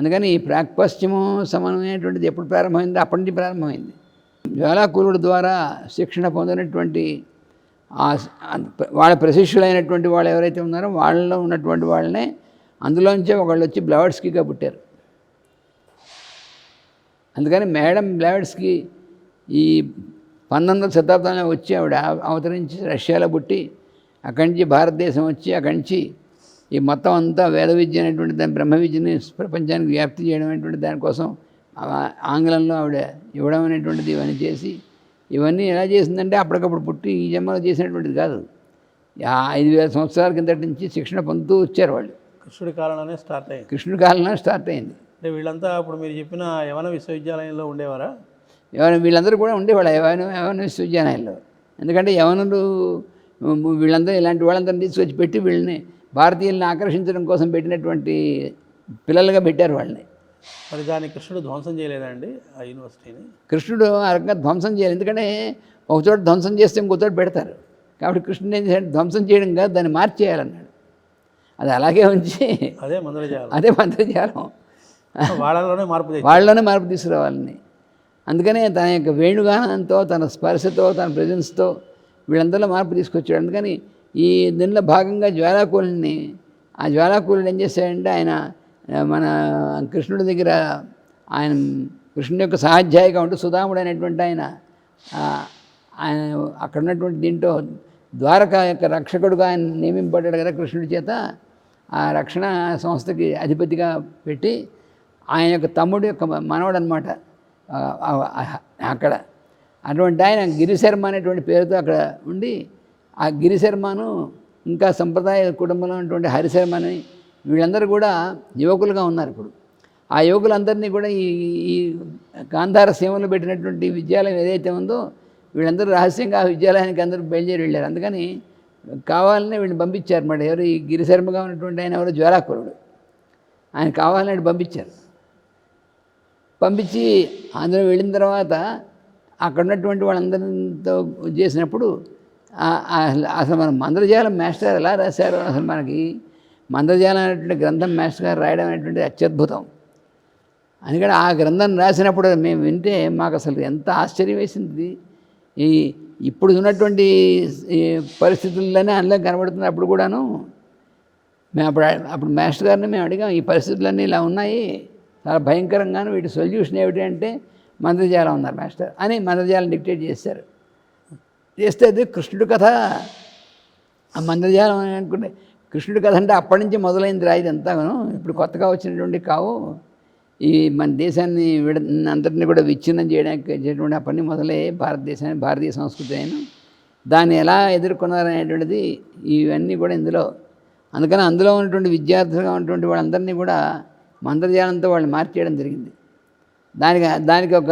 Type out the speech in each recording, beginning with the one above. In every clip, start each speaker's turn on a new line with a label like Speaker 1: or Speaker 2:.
Speaker 1: అందుకని ఈ ప్రాక్పశ్చిమం సమన్వయమైనటువంటిది ఎప్పుడు ప్రారంభమైంది అప్పటి నుంచి ప్రారంభమైంది. జ్వాలాకులుడు ద్వారా శిక్షణ పొందినటువంటి ఆ వాళ్ళ ప్రశిష్యులైనటువంటి వాళ్ళు ఎవరైతే ఉన్నారో వాళ్ళలో ఉన్నటువంటి వాళ్ళనే అందులోంచే ఒకళ్ళు వచ్చి బ్లవర్స్కీగా పుట్టారు. అందుకని మేడం బ్లావెట్స్కి ఈ పంతొమ్మిదవ శతాబ్దంలో వచ్చి ఆవిడ అవతరించి రష్యాలో పుట్టి అక్కడి నుంచి భారతదేశం వచ్చి అక్కడి నుంచి ఈ మొత్తం అంతా వేద విద్య అనేటువంటి దాని బ్రహ్మ విద్యని ప్రపంచానికి వ్యాప్తి చేయడం అనేటువంటి దానికోసం ఆంగ్లంలో ఆవిడ ఇవ్వడం అనేటువంటిది ఇవన్నీ చేసి ఇవన్నీ ఎలా చేసిందంటే అప్పటికప్పుడు పుట్టి ఈ జన్మలో చేసినటువంటిది కాదు. ఐదు వేల సంవత్సరాల కిందటి నుంచి శిక్షణ పొందుతూ వచ్చారు వాళ్ళు.
Speaker 2: కృష్ణుడి కాలంలోనే స్టార్ట్ అయింది.
Speaker 1: కృష్ణుడి కాలంలో స్టార్ట్ అయింది.
Speaker 2: అంటే వీళ్ళంతా ఇప్పుడు మీరు చెప్పిన యవన విశ్వవిద్యాలయంలో ఉండేవారా?
Speaker 1: యవన వీళ్ళందరూ కూడా ఉండేవాళ్ళు యవన యవన విశ్వవిద్యాలయంలో. ఎందుకంటే యవనులు వీళ్ళందరూ ఇలాంటి వాళ్ళందరినీ తీసుకొచ్చి పెట్టి వీళ్ళని భారతీయుల్ని ఆకర్షించడం కోసం పెట్టినటువంటి పిల్లలుగా పెట్టారు వాళ్ళని.
Speaker 2: మరి దాన్ని కృష్ణుడు ధ్వంసం చేయలేదండి ఆ యూనివర్సిటీని?
Speaker 1: కృష్ణుడు ఆ రకంగా ధ్వంసం చేయాలి. ఎందుకంటే ఒక చోట ధ్వంసం చేస్తే ఇంకో చోట పెడతారు. కాబట్టి కృష్ణుడు ఏం చేశాడు? ధ్వంసం చేయడం కాదు దాన్ని మార్చేయాలన్నాడు. అది అలాగే ఉంచి
Speaker 2: అదే మందరజాలం
Speaker 1: అదే మంత్రజాలం.
Speaker 2: వాళ్ళలోనే మార్పు
Speaker 1: వాళ్ళలోనే మార్పు తీసుకురావాలని. అందుకనే తన యొక్క వేణుగానంతో తన స్పర్శతో తన ప్రజెన్స్తో వీళ్ళందరిలో మార్పు తీసుకొచ్చాడు. అందుకని ఈ దీనిలో భాగంగా జ్వాలాకూలని ఆ జ్వాలాకూలుడు ఏం చేశాడంటే ఆయన మన కృష్ణుడి దగ్గర ఆయన కృష్ణుడి యొక్క సహాధ్యాయిగా ఉంటూ సుధాముడు అనేటువంటి ఆయన ఆయన అక్కడ ఉన్నటువంటి దీంట్లో ద్వారక యొక్క రక్షకుడుగా ఆయన నియమింపబడ్డాడు కదా కృష్ణుడి చేత ఆ రక్షణ సంస్థకి అధిపతిగా పెట్టి ఆయన యొక్క తమ్ముడు యొక్క మనవడు అనమాట అక్కడ. అటువంటి ఆయన గిరిశర్మ అనేటువంటి పేరుతో అక్కడ ఉండి ఆ గిరిశర్మను ఇంకా సంప్రదాయ కుటుంబంలో ఉన్నటువంటి హరిశర్మని వీళ్ళందరూ కూడా యువకులుగా ఉన్నారు ఇప్పుడు. ఆ యువకులందరినీ కూడా ఈ ఈ గాంధార సీమలో పెట్టినటువంటి విద్యాలయం ఏదైతే ఉందో వీళ్ళందరూ రహస్యంగా ఆ విద్యాలయానికి అందరూ బయలుదేరి వెళ్ళారు. అందుకని కావాలనే వీళ్ళని పంపించారు. అన్నమాట ఎవరు ఈ గిరిశర్మగా ఉన్నటువంటి ఆయన ఎవరు? జ్వరాకురుడు ఆయన కావాలని పంపించారు. పంపించి అందులో వెళ్ళిన తర్వాత అక్కడ ఉన్నటువంటి వాళ్ళందరితో చేసినప్పుడు అసలు మనం మందరజాలం మాస్టర్ ఎలా రాశారు అసలు మనకి మంత్రజాలం అనేటువంటి గ్రంథం మాస్టర్ గారు రాయడం అనేటువంటి అత్యద్భుతం. అందుకని ఆ గ్రంథం రాసినప్పుడు మేము వింటే మాకు అసలు ఎంత ఆశ్చర్యం వేసింది. ఈ ఇప్పుడు ఉన్నటువంటి ఈ పరిస్థితుల్లోనే అందులో కనబడుతుంది అప్పుడు కూడాను మేము అప్పుడు అప్పుడు మాస్టర్ గారిని మేము అడిగాం ఈ పరిస్థితులన్నీ ఇలా ఉన్నాయి చాలా భయంకరంగాను వీటి సొల్యూషన్ ఏమిటి? అంటే మంత్రజాలం ఉన్నారు మాస్టర్. అని మంత్రజాలం డిక్టేట్ చేశారు. చేస్తే అది కృష్ణుడి కథ. ఆ మంత్రజాలం అని అనుకుంటే కృష్ణుడి కథ అంటే అప్పటి నుంచి మొదలైంది రా ఇదంతాను. ఇప్పుడు కొత్తగా వచ్చినటువంటి కావు. ఈ మన దేశాన్ని విడ అందరినీ కూడా విచ్ఛిన్నం చేయడానికి చేసేటువంటి ఆ పని మొదలే భారతదేశాన్ని భారతీయ సంస్కృతి అయిన. దాన్ని ఎలా ఎదుర్కొన్నారనేటువంటిది ఇవన్నీ కూడా ఇందులో. అందుకని అందులో ఉన్నటువంటి విద్యార్థులుగా ఉన్నటువంటి వాళ్ళందరినీ కూడా మంత్రజాలంతో వాళ్ళు మార్చేయడం జరిగింది. దానికి దానికి ఒక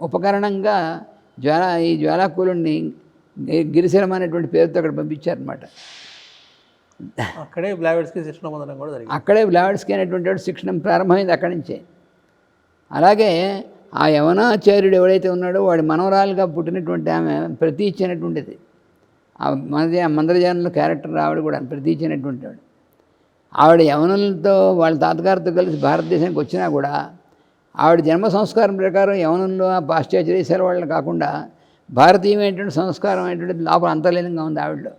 Speaker 1: ఉపకరణంగా జ్వాల ఈ జ్వాలాకూలుని గిరిశరం అనేటువంటి పేరుతో అక్కడ పంపించారనమాట
Speaker 2: అక్కడే బ్లావెట్స్కి శిక్షణ పొందడం కూడా జరిగింది.
Speaker 1: అక్కడే బ్లావెట్స్కి అనేటువంటి వాడు శిక్షణ ప్రారంభమైంది అక్కడి నుంచే. అలాగే ఆ యవనాచార్యుడు ఎవడైతే ఉన్నాడో వాడి మనవరాలుగా పుట్టినటువంటి ఆమె ప్రతీచి అనేటువంటిది. ఆ మందజా మందరజానంలో క్యారెక్టర్ ఆవిడ కూడా ప్రతీచి అనేటువంటి వాడు. ఆవిడ యవనులతో వాళ్ళ తాతగారితో కలిసి భారతదేశానికి వచ్చినా కూడా ఆవిడ జన్మ సంస్కారం ప్రకారం యవనంలో పాశ్చాత్య దేశాల వాళ్ళని కాకుండా భారతీయమైనటువంటి సంస్కారం అనేటువంటిది లోపల అంతర్లీనంగా ఉంది ఆవిడలో.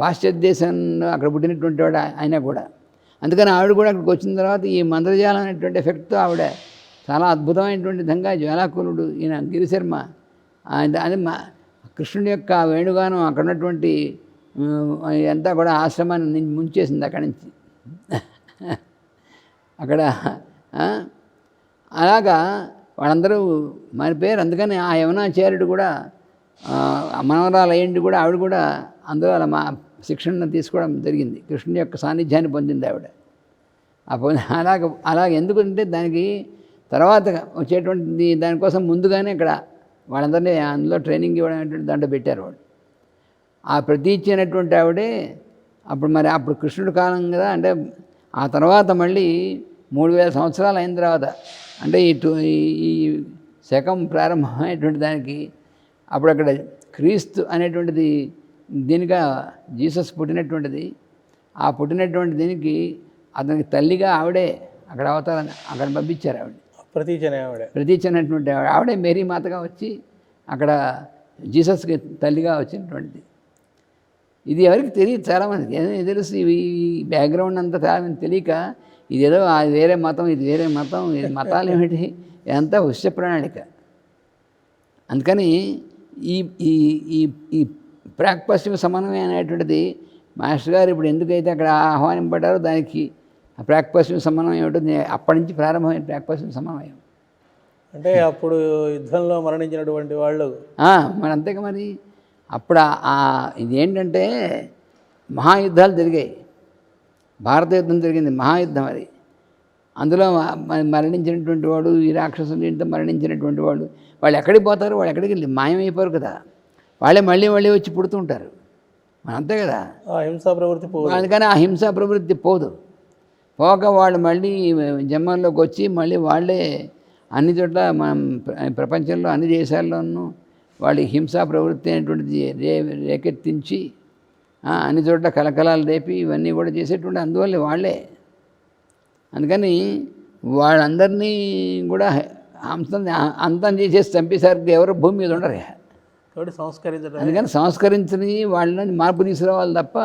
Speaker 1: పాశ్చాత్య దేశంలో అక్కడ పుట్టినటువంటి వాడు అయినా కూడా. అందుకని ఆవిడ కూడా అక్కడికి వచ్చిన తర్వాత ఈ మంత్రజాలం అనేటువంటి ఎఫెక్ట్తో ఆవిడ చాలా అద్భుతమైనటువంటి విధంగా జ్వాలాకులుడు ఈయన గిరిశర్మ ఆయన అది మా కృష్ణుడి యొక్క వేణుగానం అక్కడ ఉన్నటువంటి అంతా కూడా ఆశ్రమాన్ని ముంచేసింది అక్కడి నుంచి. అక్కడ అలాగా వాళ్ళందరూ మారిపోయారు అందుకని ఆ యవనాచార్యుడు కూడా ఆ, మనవరాలు అయ్యండి కూడా ఆవిడ కూడా అందులో అలా మా శిక్షణ తీసుకోవడం జరిగింది. కృష్ణుని యొక్క సాన్నిధ్యాన్ని పొందింది ఆవిడ. ఆ పొంది అలాగ అలాగ ఎందుకంటే దానికి తర్వాత వచ్చేటువంటి దానికోసం ముందుగానే ఇక్కడ వాళ్ళందరినీ అందులో ట్రైనింగ్ ఇవ్వడం దాంట్లో పెట్టారు వాళ్ళు. ఆ ప్రతీచ్ఛ అనేటువంటి ఆవిడే అప్పుడు మరి అప్పుడు కృష్ణుడు కాలం కదా అంటే ఆ తర్వాత మళ్ళీ మూడు వేల సంవత్సరాలు అయిన తర్వాత అంటే ఈ ఈ- శకం ప్రారంభమైనటువంటి దానికి అప్పుడు అక్కడ క్రీస్తు అనేటువంటిది దీనిగా జీసస్ పుట్టినటువంటిది ఆ పుట్టినటువంటి దీనికి అతనికి తల్లిగా ఆవిడే అక్కడ అవతారాన్ని అక్కడ పంపించారు ఆవిడ.
Speaker 2: ప్రతీచనే ఆవిడ.
Speaker 1: ప్రతీచ అనేటువంటి ఆవిడ. ఆవిడే మేరీ మాతగా వచ్చి అక్కడ జీసస్కి తల్లిగా వచ్చినటువంటిది. ఇది ఎవరికి తెలియదు చాలామందికి. ఏదో తెలుసు ఈ బ్యాక్గ్రౌండ్ అంతా చాలామంది తెలియక ఇదేదో అది వేరే మతం ఇది వేరే మతం ఇది మతాలు ఏమిటి? ఇదంతా ఉష్య ప్రణాళిక అందుకని ఈ ఈ ఈ ఈ ప్రాక్ పశ్చిమ సమన్వయం అనేటువంటిది మాస్టర్ గారు ఇప్పుడు ఎందుకైతే అక్కడ ఆహ్వానింపడ్డారో దానికి ఆ ప్రాక్ పశ్చిమ సమన్వయం ఏమిటో? నే- అప్పటి నుంచి ప్రారంభమైన ప్రాక్ పశ్చిమ సమన్వయం.
Speaker 2: అంటే అప్పుడు యుద్ధంలో మరణించినటువంటి వాళ్ళు.
Speaker 1: మరి అంతేగా మరి అప్పుడు ఇదేంటంటే మహాయుద్ధాలు జరిగాయి. భారత యుద్ధం జరిగింది మహాయుద్ధం అది. అందులో మరణించినటువంటి వాడు ఈ రాక్షసుని ఇంట్లో మరణించినటువంటి వాడు వాళ్ళు ఎక్కడికి పోతారు? వాళ్ళు ఎక్కడికి వెళ్ళి? మాయమైపోరు కదా. వాళ్ళే మళ్ళీ మళ్ళీ వచ్చి పుడుతుంటారు. అంతే కదా.
Speaker 2: హింసా ప్రవృత్తి పో
Speaker 1: అందుకని ఆ హింసా ప్రవృత్తి పోదు. పోక వాళ్ళు మళ్ళీ జన్మల్లోకి వచ్చి మళ్ళీ వాళ్ళే అన్ని చోట్ల మనం ప్ర- ప్రపంచంలో అన్ని దేశాల్లోనూ వాళ్ళ హింసా ప్రవృత్తి అనేటువంటిది రే రేకెత్తించి అన్ని చోట్ల కలకలాలు రేపి ఇవన్నీ కూడా చేసేటువంటి అందువల్ల వాళ్ళే. అందుకని వాళ్ళందరినీ కూడా హంసం అంతం చేసేసి చంపేసరికి ఎవరు భూమి మీద ఉండరు
Speaker 2: కాబట్టి సంస్కరించడం
Speaker 1: అందుకని సంస్కరించని వాళ్ళని మార్పు తీసుకురావాలి తప్ప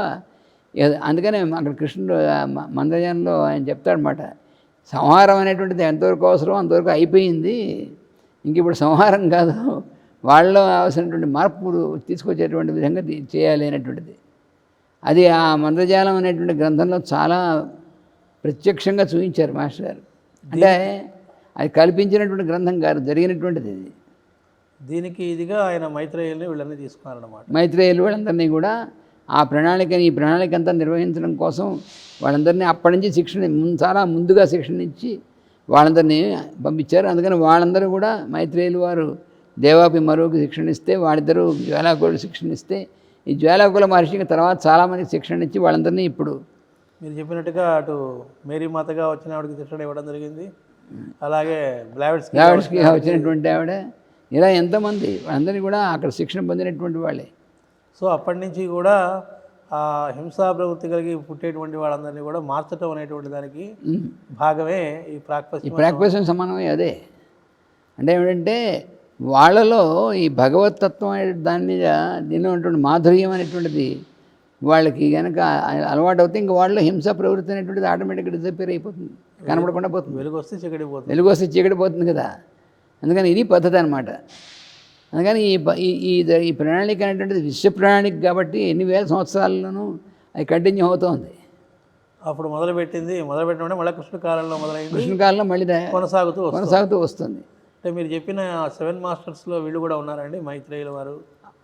Speaker 1: అందుకనే అక్కడ కృష్ణుడు మందజనంలో ఆయన చెప్తాడనమాట సంహారం అనేటువంటిది ఎంతవరకు అవసరం అంతవరకు అయిపోయింది. ఇంక ఇప్పుడు సంహారం కాదు వాళ్ళలో అవసరమైనటువంటి మార్పులు తీసుకొచ్చేటువంటి విధంగా చేయాలి అనేటువంటిది. అది ఆ మందజాలం అనేటువంటి గ్రంథంలో చాలా ప్రత్యక్షంగా చూపించారు మాస్టర్ గారు. అంటే అది కల్పించినటువంటి గ్రంథం కాదు జరిగినటువంటిది ఇది.
Speaker 2: దీనికి ఇదిగా ఆయన మైత్రేయుల్ని వీళ్ళని తీసుకున్నారన్నమాట.
Speaker 1: మైత్రేయులు వాళ్ళందరినీ కూడా ఆ ప్రణాళికని ఈ ప్రణాళిక అంతా నిర్వహించడం కోసం వాళ్ళందరినీ అప్పటి నుంచి శిక్షణ చాలా ముందుగా శిక్షణ ఇచ్చి వాళ్ళందరినీ పంపించారు. అందుకని వాళ్ళందరూ కూడా మైత్రేయులు వారు దేవాపి మరువుకి శిక్షణ ఇస్తే వాళ్ళిద్దరూ జ్వాలాకులు శిక్షణ ఇస్తే ఈ జ్వాలాకుల మహర్షికి తర్వాత చాలామందికి శిక్షణ ఇచ్చి వాళ్ళందరినీ ఇప్పుడు
Speaker 2: మీరు చెప్పినట్టుగా అటు మేరీ మాతగా వచ్చిన ఆవిడకి శిక్షణ ఇవ్వడం జరిగింది. అలాగే బ్లావెట్స్కి
Speaker 1: ద్రావిడ్స్కి వచ్చినటువంటి ఆవిడ ఇలా ఎంతమంది వాళ్ళందరినీ కూడా అక్కడ శిక్షణ పొందినటువంటి వాళ్ళే.
Speaker 2: సో అప్పటి నుంచి కూడా ఆ హింసా ప్రవృత్తి కలిగి పుట్టేటువంటి వాళ్ళందరినీ కూడా మార్చటం అనేటువంటి దానికి. భాగమే ఈ
Speaker 1: ఈ
Speaker 2: ప్రాక్పశ్చిమ
Speaker 1: ప్రాక్పేషన్ సమానమే అదే. అంటే ఏమిటంటే వాళ్ళలో ఈ భగవతత్వం అనే దాని మీద దీనిలో ఉన్నటువంటి మాధుర్యం అనేటువంటిది వాళ్ళకి కనుక అలవాటు అవుతే ఇంక వాళ్ళలో హింస ప్రవృత్తి అనేటువంటిది ఆటోమేటిక్గా డిసపేర్ అయిపోతుంది కనపడకుండా పోతుంది.
Speaker 2: వెలుగు వస్తే చెగడిపోతుంది
Speaker 1: వెలుగు వస్తే చీకటి పోతుంది కదా. అందుకని ఇది పద్ధతి అనమాట అందుకని ఈ ఈ ఈ ప్రణాళిక అనేటువంటిది విశ్వ ప్రణాళిక కాబట్టి ఎన్ని వేల సంవత్సరాల్లోనూ అది కంటిన్యూ అవుతోంది.
Speaker 2: అప్పుడు మొదలుపెట్టింది మొదలుపెట్టిన మళ్ళీ కృష్ణ కాలంలో మొదలైంది.
Speaker 1: కృష్ణకాలంలో మళ్ళీ
Speaker 2: కొనసాగుతూ
Speaker 1: కొనసాగుతూ వస్తుంది.
Speaker 2: అంటే మీరు చెప్పిన సెవెన్ మాస్టర్స్లో వీళ్ళు కూడా ఉన్నారండి మైత్రేయుల వారు.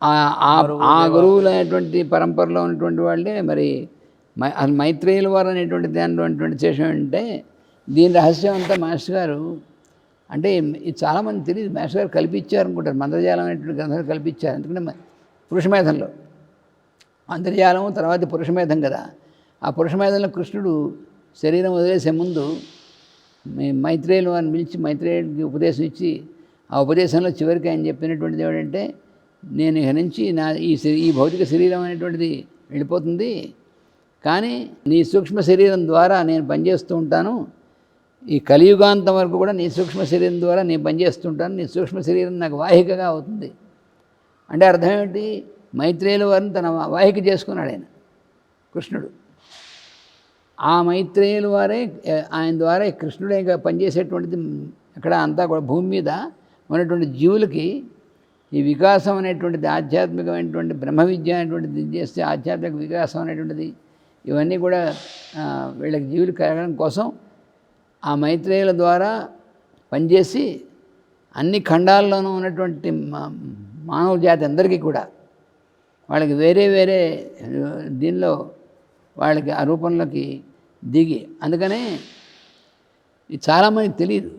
Speaker 1: ఆ- ఆ- ఆ గురువులు అనేటువంటి పరంపరలో ఉన్నటువంటి వాళ్ళే మరి మైత్రేయుల వారు అనేటువంటి దానిలో ఉన్నటువంటి విశేషం ఏంటంటే దీని రహస్యం అంతా మాస్టర్ గారు అంటే ఇది చాలామంది తెలియదు మాస్టర్ గారు కల్పించారు అనుకుంటారు మందజాలం అనేటువంటి గ్రంథాలు కల్పించారు ఎందుకంటే పురుషమేధంలో అంతర్జాలం తర్వాత పురుషమేధం కదా. ఆ పురుషమేధంలో కృష్ణుడు శరీరం వదిలేసే ముందు మైత్రేయులు వారిని పిలిచి మైత్రేయుడికి ఉపదేశం ఇచ్చి ఆ ఉపదేశంలో చివరికి ఆయన చెప్పినటువంటిది ఏమిటంటే నేను ఇక నుంచి నా ఈ ఈ భౌతిక శరీరం అనేటువంటిది వెళ్ళిపోతుంది. కానీ నీ సూక్ష్మ శరీరం ద్వారా నేను పనిచేస్తూ ఉంటాను. ఈ కలియుగాంతం వరకు కూడా నీ సూక్ష్మ శరీరం ద్వారా నేను పనిచేస్తుంటాను నీ సూక్ష్మ శరీరం నాకు వాహికగా అవుతుంది. అంటే అర్థం ఏమిటి? మైత్రేయుల వారిని తన వాహిక చేసుకున్నాడు ఆయన కృష్ణుడు. ఆ మైత్రేయుల వారే ఆయన ద్వారా కృష్ణుడే ఇంకా పనిచేసేటువంటిది అక్కడ అంతా కూడా భూమి మీద ఉన్నటువంటి జీవులకి ఈ వికాసం అనేటువంటిది ఆధ్యాత్మికమైనటువంటి బ్రహ్మ విద్య అనేటువంటిది చేస్తే ఆధ్యాత్మిక వికాసం అనేటువంటిది ఇవన్నీ కూడా వీళ్ళకి జీవులు కలగడం కోసం ఆ మైత్రేయుల ద్వారా పనిచేసి అన్ని ఖండాల్లోనూ ఉన్నటువంటి మా- మానవ జాతి అందరికీ కూడా వాళ్ళకి వేరే వేరే దీనిలో వాళ్ళకి ఆ రూపంలోకి దిగి. అందుకనే ఇది తెలియదు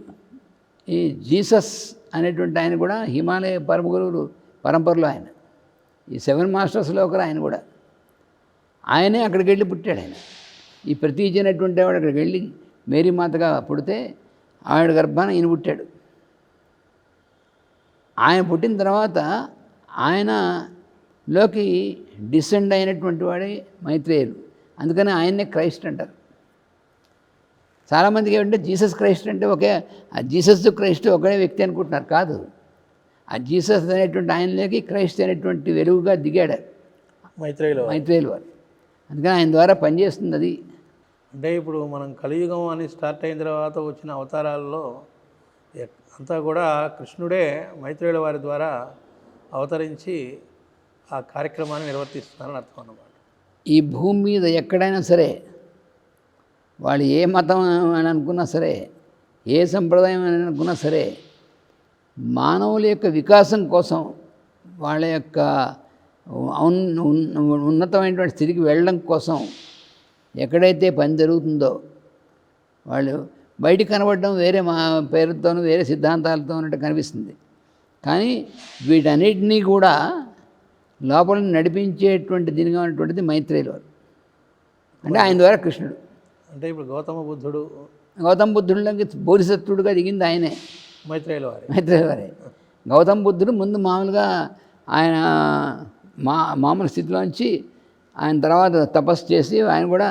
Speaker 1: ఈ జీసస్ అనేటువంటి ఆయన కూడా హిమాలయ పరమ గురువులు పరంపరలో ఆయన. ఈ సెవెన్ మాస్టర్స్లో ఒకరు ఆయన కూడా. ఆయనే అక్కడికి వెళ్ళి పుట్టాడు ఆయన. ఈ ప్రతీజ్ అనేటువంటి వాడు అక్కడికి వెళ్ళి మేరీ మాతగా పుడితే ఆవిడ గర్భాన ఈయన పుట్టాడు. ఆయన పుట్టిన తర్వాత ఆయనలోకి డిసెండ్ అయినటువంటి వాడే మైత్రేయులు. అందుకని ఆయన్నే క్రైస్ట్ అంటారు. చాలామందికి ఏమంటే జీసస్ క్రైస్ట్ అంటే ఒకే ఆ జీసస్ క్రైస్ట్ ఒకే వ్యక్తి అనుకుంటున్నారు. కాదు. ఆ జీసస్ అనేటువంటి ఆయనలోకి క్రైస్ట్ అనేటువంటి వెలుగుగా దిగాడు.
Speaker 2: మైత్రేయులు
Speaker 1: మైత్రేయులు వారు. అందుకని ఆయన ద్వారా పనిచేస్తుంది అది.
Speaker 2: అంటే ఇప్పుడు మనం కలియుగం అని స్టార్ట్ అయిన తర్వాత వచ్చిన అవతారాల్లో అంతా కూడా కృష్ణుడే మైత్రేయుల వారి ద్వారా అవతరించి ఆ కార్యక్రమాన్ని నిర్వర్తిస్తున్నారని అర్థం అన్నమాట.
Speaker 1: ఈ భూమి మీద ఎక్కడైనా సరే వాళ్ళు ఏ మతం అని అనుకున్నా సరే ఏ సంప్రదాయం అని అనుకున్నా సరే మానవుల యొక్క వికాసం కోసం వాళ్ళ యొక్క ఉన్నతమైనటువంటి స్థితికి వెళ్ళడం కోసం ఎక్కడైతే పని జరుగుతుందో వాళ్ళు బయటికి కనబడడం వేరే మా పేరుతోనూ వేరే సిద్ధాంతాలతో ఉన్నట్టు కనిపిస్తుంది. కానీ వీటన్నిటినీ కూడా లోపల నడిపించేటువంటి దీనిగా ఉన్నటువంటిది మైత్రేయులు వారు. అంటే ఆయన ద్వారా కృష్ణుడు.
Speaker 2: అంటే ఇప్పుడు గౌతమ బుద్ధుడు
Speaker 1: గౌతమ బుద్ధుడిలోకి బోధిసత్వుడుగా దిగింది ఆయనే.
Speaker 2: మైత్రేయుల వారి
Speaker 1: మైత్రేయ వారే గౌతమ బుద్ధుడు ముందు మామూలుగా ఆయన మా మామూలు స్థితిలోంచి ఆయన తర్వాత తపస్సు చేసి ఆయన కూడా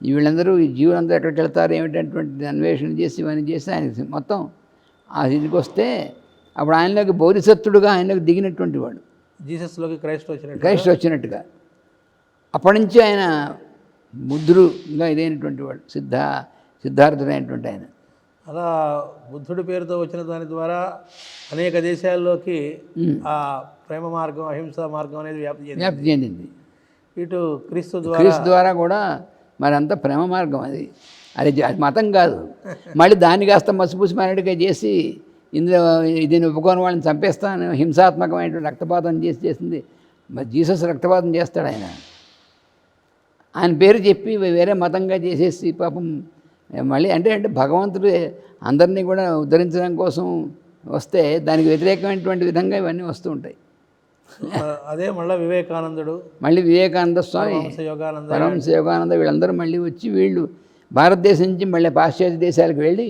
Speaker 1: వీళ్ళందరూ ఈ జీవులందరూ ఎక్కడికి వెళ్తారు ఏమిటటువంటి అన్వేషణ చేసి ఇవన్నీ చేసి ఆయన మొత్తం ఆ స్థితికి వస్తే అప్పుడు ఆయనలోకి బోధిసత్తుడుగా ఆయనలోకి దిగినటువంటి వాడు.
Speaker 2: జీసస్లోకి క్రైస్ట్ వచ్చినట్టు
Speaker 1: క్రైస్ట్ వచ్చినట్టుగా. అప్పటి నుంచి ఆయన బుద్ధుడుగా ఇదైనటువంటి వాడు సిద్ధ సిద్ధార్థుడైనటువంటి ఆయన.
Speaker 2: అలా బుద్ధుడి పేరుతో వచ్చిన దాని ద్వారా అనేక దేశాల్లోకి ఆ ప్రేమ మార్గం అహింస మార్గం అనేది వ్యాప్తి
Speaker 1: వ్యాప్తి చెందింది.
Speaker 2: ఇటు క్రీస్తు ద్వారా
Speaker 1: క్రీస్తు ద్వారా కూడా మరి అంత ప్రేమ మార్గం అది. అది మతం కాదు. మళ్ళీ దాన్ని కాస్త మసిపూసి మారేడుగా చేసి ఇందులో దీన్ని ఒప్పుకోని వాళ్ళని చంపేస్తాను హింసాత్మకమైనటువంటి రక్తపాతం చేసి చేసింది. మరి జీసస్ రక్తపాతం చేస్తాడు ఆయన. ఆయన పేరు చెప్పి వేరే మతంగా చేసేసి పాపం మళ్ళీ అంటే అంటే భగవంతుడు అందరినీ కూడా ఉద్ధరించడం కోసం వస్తే దానికి వ్యతిరేకమైనటువంటి విధంగా ఇవన్నీ వస్తూ ఉంటాయి.
Speaker 2: అదే మళ్ళీ వివేకానందుడు
Speaker 1: మళ్ళీ వివేకానంద స్వామి
Speaker 2: యోగానంద
Speaker 1: పరమహంస యోగానంద వీళ్ళందరూ మళ్ళీ వచ్చి వీళ్ళు భారతదేశం నుంచి మళ్ళీ పాశ్చాత్య దేశాలకు వెళ్ళి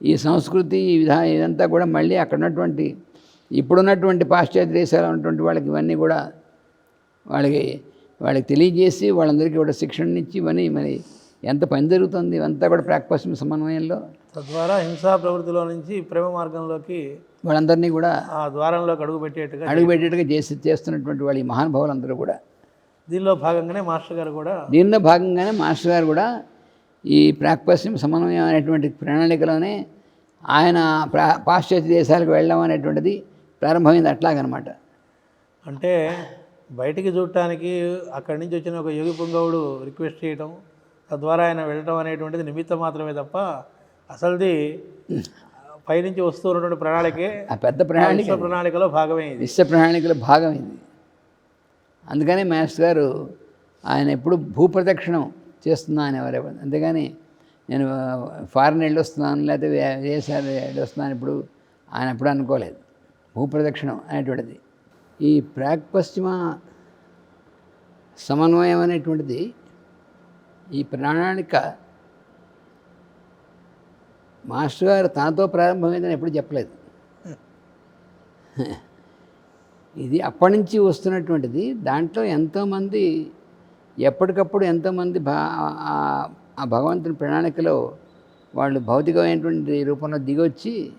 Speaker 1: ఈ సంస్కృతి ఈ విధా ఇదంతా కూడా మళ్ళీ అక్కడ ఉన్నటువంటి ఇప్పుడున్నటువంటి పాశ్చాత్య దేశాలు ఉన్నటువంటి వాళ్ళకి ఇవన్నీ కూడా వాళ్ళకి వాళ్ళకి తెలియజేసి వాళ్ళందరికీ కూడా శిక్షణ ఇచ్చి ఇవన్నీ మరి ఎంత పని జరుగుతుంది ఇవంతా కూడా ప్రాక్పశ్చిమ సమన్వయంలో
Speaker 2: తద్వారా హింసా ప్రవృత్తిలో నుంచి ప్రేమ మార్గంలోకి
Speaker 1: వాళ్ళందరినీ కూడా
Speaker 2: ఆ ద్వారంలోకి అడుగు పెట్టేట్టుగా
Speaker 1: అడుగుపెట్టేట్టుగా చేసి చేస్తున్నటువంటి వాళ్ళ ఈ మహానుభావులందరూ కూడా.
Speaker 2: దీనిలో భాగంగానే మాస్టర్ గారు కూడా
Speaker 1: దీనిలో భాగంగానే మాస్టర్ గారు కూడా ఈ ప్రాక్పశ్చిమ సమన్వయం అనేటువంటి ప్రణాళికలోనే ఆయన ప్రా పాశ్చాత్య దేశాలకు వెళ్ళడం అనేటువంటిది ప్రారంభమైంది అట్లాగనమాట.
Speaker 2: అంటే బయటికి చూడటానికి అక్కడి నుంచి వచ్చిన ఒక యోగి పుంగవుడు రిక్వెస్ట్ చేయటం తద్వారా ఆయన వెళ్ళటం అనేటువంటిది నిమిత్తం మాత్రమే తప్ప అసలుది పైనుంచి వస్తూ ఉన్నటువంటి ప్రణాళికే
Speaker 1: ఆ పెద్ద ప్రణాళిక
Speaker 2: ప్రణాళికలో భాగమే ఇది.
Speaker 1: విశ్వ ప్రణాళికలో భాగం ఇది. అందుకనే మాస్టర్ గారు ఆయన ఎప్పుడు భూప్రదక్షిణం చేస్తున్నా అనేవారు. ఎవరు. అంతేగాని నేను ఫారెన్ వెళ్ళి వస్తున్నాను లేకపోతే వే- విదేశాలు వెళ్ళి వస్తున్నాను ఇప్పుడు ఆయన ఎప్పుడు అనుకోలేదు. భూప్రదక్షిణం అనేటువంటిది. ఈ ప్రాక్ పశ్చిమ సమన్వయం అనేటువంటిది ఈ ప్రణాళిక మాస్టర్ గారు తనతో ప్రారంభమైందని ఎప్పుడు చెప్పలేదు. ఇది అప్పటి నుంచి వస్తున్నటువంటిది. దాంట్లో ఎంతోమంది ఎప్పటికప్పుడు ఎంతోమంది భా ఆ- ఆ భగవంతుని ప్రణాళికలో వాళ్ళు భౌతికమైనటువంటి రూపంలో దిగొచ్చి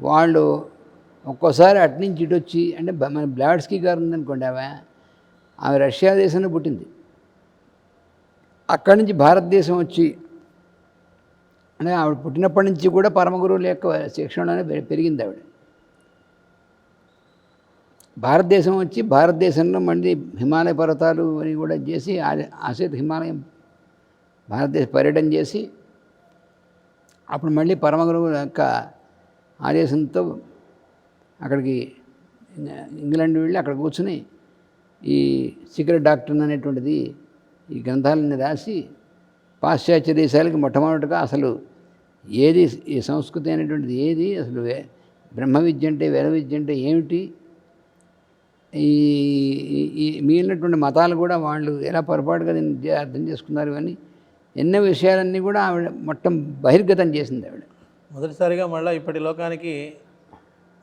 Speaker 1: వాళ్ళు ఒక్కోసారి అటు నుంచి ఇటు వచ్చి అంటే మన బ్లాడ్స్కి గారు ఉందనుకోండి ఆమె ఆమె రష్యా దేశంలో పుట్టింది. అక్కడి నుంచి భారతదేశం వచ్చి అంటే ఆవిడ పుట్టినప్పటి నుంచి కూడా పరమగురువుల యొక్క శిక్షణలోనే పెరిగింది ఆవిడ. భారతదేశం వచ్చి భారతదేశంలో మళ్ళీ హిమాలయ పర్వతాలు అని కూడా చేసి ఆశ్రిత హిమాలయం భారతదేశ పర్యటన చేసి అప్పుడు మళ్ళీ పరమగురువు యొక్క ఆదేశంతో అక్కడికి ఇంగ్లాండ్ వెళ్ళి అక్కడ కూర్చుని ఈ సీక్రెట్ డాక్టర్ అనేటువంటిది ఈ గ్రంథాలన్నీ రాసి పాశ్చాత్య దేశాలకి మొట్టమొదటిగా అసలు ఏది ఈ సంస్కృతి అనేటువంటిది ఏది? అసలు బ్రహ్మ విద్య అంటే వేద విద్య అంటే ఏమిటి? ఈ ఈ- మిగిలినటువంటి మతాలు కూడా వాళ్ళు ఎలా పొరపాటుగా దీన్ని అర్థం చేసుకున్నారు కానీ ఎన్నో విషయాలన్నీ కూడా ఆవిడ మొత్తం బహిర్గతం చేసింది ఆవిడ.
Speaker 2: మొదటిసారిగా మళ్ళీ ఇప్పటి లోకానికి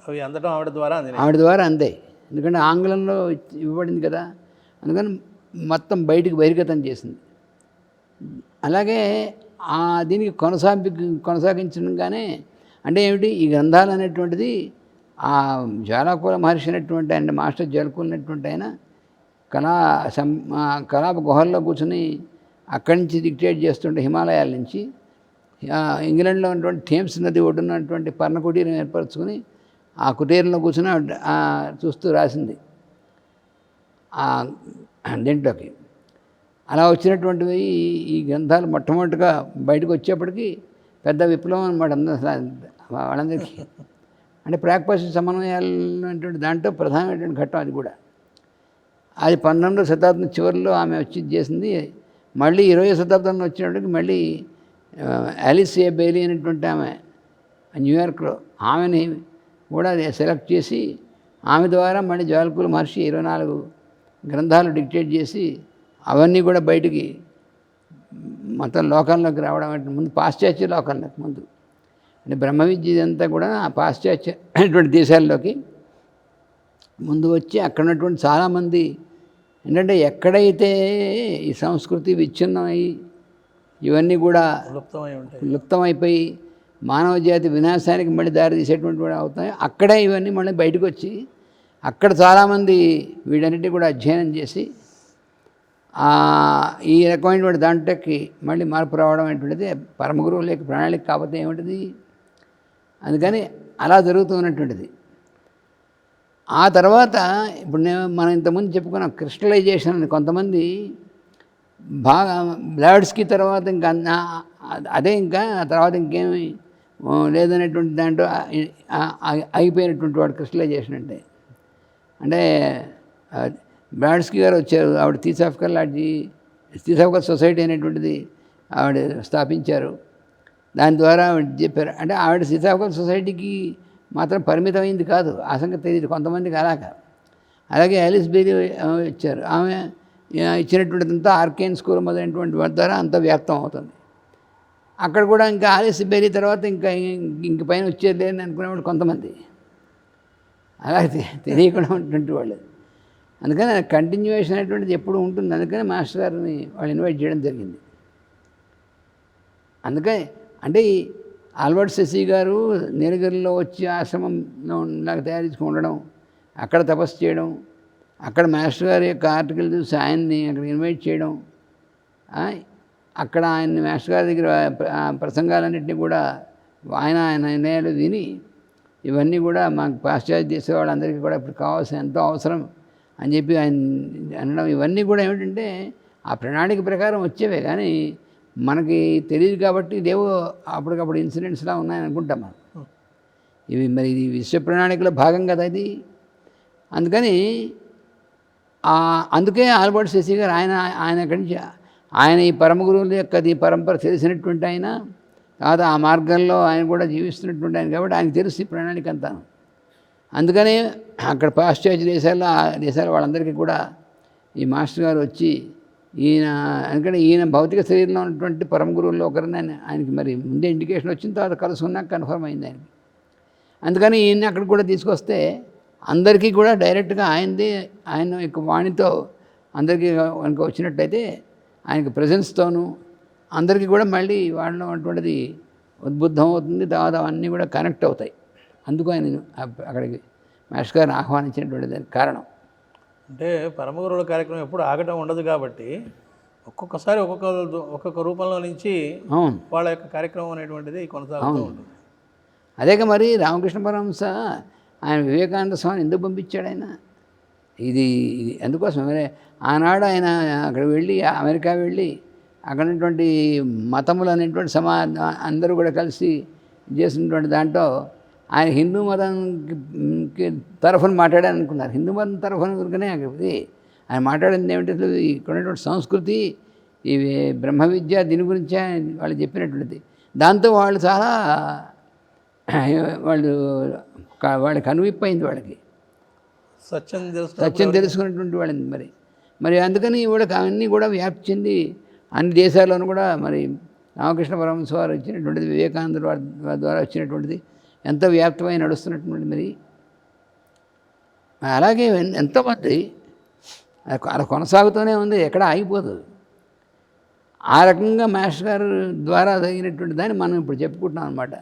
Speaker 2: అవి అందడం ఆవిడ ద్వారా
Speaker 1: ఆవిడ ద్వారా అందే ఎందుకంటే ఆంగ్లంలో ఇవ్వబడింది కదా. అందుకని మొత్తం బయటికి బహిర్గతం చేసింది. అలాగే ఆ దీనికి కొనసాగి కొనసాగించడంగానే అంటే ఏమిటి? ఈ గ్రంథాలు అనేటువంటిది ఆ జ్వాలాకుల మహర్షి అనేటువంటి ఆయన మాస్టర్ జ్వాలకులు అనేటువంటి ఆయన కళా సం ఆ గుహల్లో కూర్చుని అక్కడి నుంచి డిక్టేట్ చేస్తుంటే హిమాలయాల నుంచి. ఇంగ్లాండ్లో ఉన్నటువంటి థేమ్స్ నది ఒడ్డున్నటువంటి పర్ణకుటీరం ఏర్పరచుకుని ఆ కుటీరంలో కూర్చుని చూస్తూ రాసింది. ఆ దీంట్లోకి. అలా వచ్చినటువంటివి ఈ- ఈ గ్రంథాలు మొట్టమొదటిగా బయటకు వచ్చేప్పటికీ పెద్ద విప్లవం అనమాట వాళ్ళందరికీ. అంటే ప్రాక్పసి సమన్వయాలు దాంట్లో ప్రధానమైనటువంటి ఘట్టం అది కూడా. అది పన్నెండో శతాబ్దం చివరిలో ఆమె వచ్చి చేసింది. మళ్ళీ ఇరవై శతాబ్దంలో వచ్చినప్పటికి మళ్ళీ అలిస్ ఏ బెయిలీ అనేటువంటి ఆమె న్యూయార్క్లో ఆమెని కూడా సెలెక్ట్ చేసి ఆమె ద్వారా మళ్ళీ జ్వాలకుల మహర్షి ఇరవై నాలుగు గ్రంథాలు డిక్టేట్ చేసి అవన్నీ కూడా బయటికి మొత్తం లోకంలోకి రావడం అంటే ముందు పాశ్చాత్య లోకంలోకి ముందు. అంటే బ్రహ్మ విద్య ఇదంతా కూడా ఆ పాశ్చాత్య అటువంటి దేశాల్లోకి ముందు వచ్చి అక్కడ ఉన్నటువంటి చాలామంది ఏంటంటే ఎక్కడైతే ఈ సంస్కృతి విచ్ఛిన్నమై ఇవన్నీ కూడా
Speaker 2: లుప్తమై ఉంటాయి.
Speaker 1: లుప్తమైపోయి మానవ జాతి వినాశానికి మళ్ళీ దారి తీసేటువంటి కూడా అవుతాయి. అక్కడే ఇవన్నీ మళ్ళీ బయటకు వచ్చి అక్కడ చాలామంది వీటన్నిటి కూడా అధ్యయనం చేసి ఈ రకమైనటువంటి దాంట్లోకి మళ్ళీ మార్పు రావడం అనేటువంటిది పరమ గురువు లేక ప్రణాళిక కాకపోతే ఏమిటిది? అందుకని అలా జరుగుతున్నటువంటిది ఆ తర్వాత ఇప్పుడు నేను మనం ఇంతకుముందు చెప్పుకున్నాం క్రిస్టలైజేషన్ అని కొంతమంది బాగా బ్లాడ్స్కి తర్వాత ఇంకా అదే ఇంకా ఆ తర్వాత ఇంకేమి లేదనేటువంటి దాంట్లో అయిపోయినటువంటి వాడు క్రిస్టలైజేషన్ అంటే. అంటే బ్రాడ్స్కి గారు వచ్చారు ఆవిడ తీసాఫ్కర్ లాంటి తీసాఫ్కర్ సొసైటీ అనేటువంటిది ఆవిడ స్థాపించారు. దాని ద్వారా ఆవిడ చెప్పారు అంటే ఆవిడ సీతాఫ్కర్ సొసైటీకి మాత్రం పరిమితమైంది కాదు ఆ సంగతి తెలియదు కొంతమందికి అలాగ. అలాగే ఆలిస్ బేరీ ఇచ్చారు ఆమె ఇచ్చినటువంటిదంతా ఆర్కేన్ స్కూల్ మొదలైనటువంటి వాటి ద్వారా అంత వ్యాప్తం అవుతుంది. అక్కడ కూడా ఇంకా ఆలిస్ బేరీ తర్వాత ఇంకా ఇంక పైన వచ్చేది లేదని అనుకునేవాడు కొంతమంది. అలాగే తెలియకుండా ఉన్నటువంటి వాళ్ళు. అందుకని కంటిన్యూయేషన్ అనేటువంటిది ఎప్పుడు ఉంటుంది. అందుకని మాస్టర్ గారిని వాళ్ళు ఇన్వైట్ చేయడం జరిగింది. అందుకని అంటే ఈ ఆల్బర్ట్ శశి గారు నీలగిరిలో వచ్చి ఆశ్రమంలో నాకు తయారు చేసుకుని ఉండడం అక్కడ తపస్సు చేయడం అక్కడ మాస్టర్ గారి యొక్క ఆర్టికల్ చూసి ఆయన్ని అక్కడ ఇన్వైట్ చేయడం అక్కడ ఆయన మాస్టర్ గారి దగ్గర ప్రసంగాలన్నింటినీ కూడా ఆయన ఆయన నిర్ణయాలు విని ఇవన్నీ కూడా మాకు పాశ్చాత్య దేశ వాళ్ళందరికీ కూడా ఇప్పుడు కావాల్సిన ఎంతో అవసరం అని చెప్పి ఆయన అనడం ఇవన్నీ కూడా ఏమిటంటే ఆ ప్రణాళిక ప్రకారం వచ్చేవే కానీ మనకి తెలియదు కాబట్టి ఇదేవో అప్పటికప్పుడు ఇన్సిడెంట్స్లా ఉన్నాయని అనుకుంటాం మనం. ఇవి మరి ఇది విశ్వ ప్రణాళికలో భాగం కదా ఇది. అందుకని అందుకే ఆల్బర్ట్ శశి గారు ఆయన ఆయన అక్కడి నుంచి ఆయన ఈ పరమ గురువుల యొక్క ఈ పరంపర తెలిసినటువంటి ఆయన తర్వాత ఆ మార్గంలో ఆయన కూడా జీవిస్తున్నటువంటి ఆయన కాబట్టి ఆయనకు తెలుసు ఈ ప్రణాళిక అంతాను. అందుకనే అక్కడ పాశ్చాత్య దేశాల్లో ఆ దేశాల వాళ్ళందరికీ కూడా ఈ మాస్టర్ గారు వచ్చి ఈయన ఎందుకంటే ఈయన భౌతిక శరీరంలో ఉన్నటువంటి పరమ గురువుల్లో ఒకరిని ఆయన ఆయనకి మరి ముందే ఇండికేషన్ వచ్చిన తర్వాత కలుసుకున్నాక కన్ఫర్మ్ అయింది ఆయనకి. అందుకని ఈయన్ని అక్కడ కూడా తీసుకొస్తే అందరికీ కూడా డైరెక్ట్గా ఆయనది ఆయన యొక్క వాణితో అందరికీ కనుక వచ్చినట్టయితే ఆయనకి ప్రజెన్స్తోనూ అందరికీ కూడా మళ్ళీ వాళ్ళలో ఉన్నటువంటిది ఉద్బుద్ధం అవుతుంది తర్వాత అవన్నీ కూడా కనెక్ట్ అవుతాయి. అందుకు ఆయన అక్కడికి మాస్టర్ గారిని ఆహ్వానించినటువంటి దానికి కారణం.
Speaker 2: అంటే పరమగురువుల కార్యక్రమం ఎప్పుడు ఆగటం ఉండదు కాబట్టి ఒక్కొక్కసారి ఒక్కొక్క ఒక్కొక్క రూపంలో నుంచి
Speaker 1: అవును.
Speaker 2: వాళ్ళ యొక్క కార్యక్రమం అనేటువంటిది కొనసాగుతూ ఉంటుంది.
Speaker 1: మరి రామకృష్ణ పరమహంస ఆయన వివేకానంద స్వామిని ఎందుకు పంపించాడు ఆయన? ఇది ఇది. ఎందుకోసం మరి ఆనాడు ఆయన అక్కడ వెళ్ళి అమెరికా వెళ్ళి అక్కడ ఉన్నటువంటి మతములు అనేటువంటి సమా అందరూ కూడా కలిసి చేసినటువంటి దాంట్లో ఆయన హిందూ మతానికి తరఫున మాట్లాడాలనుకున్నారు హిందూ మతం తరఫున కనుకనే ఇది. ఆయన మాట్లాడింది ఏమిటి అసలు ఇక్కడ ఉన్నటువంటి సంస్కృతి ఇవి బ్రహ్మ విద్య దీని గురించే వాళ్ళు చెప్పినటువంటిది. దాంతో వాళ్ళు చాలా వాళ్ళు క- వాళ్ళకి కనువిప్పైంది వాళ్ళకి.
Speaker 2: సత్యం తెలుసు
Speaker 1: సత్యం తెలుసుకున్నటువంటి వాళ్ళని మరి. మరి అందుకని కూడా అవన్నీ కూడా వ్యాప్తి చెంది అన్ని దేశాల్లోనూ కూడా మరి రామకృష్ణ పరమహంస వారు ఇచ్చినటువంటిది వివేకానంద వారి వారి ద్వారా వచ్చినటువంటిది ఎంతో వ్యాప్తమై నడుస్తున్నటువంటి మరి. అలాగే ఎంతోమంది అలా కొనసాగుతూనే ఉంది ఎక్కడ ఆగిపోదు. ఆ రకంగా మాస్టర్ గారు ద్వారా జరిగినటువంటి దాన్ని మనం ఇప్పుడు చెప్పుకుంటున్నాం అనమాట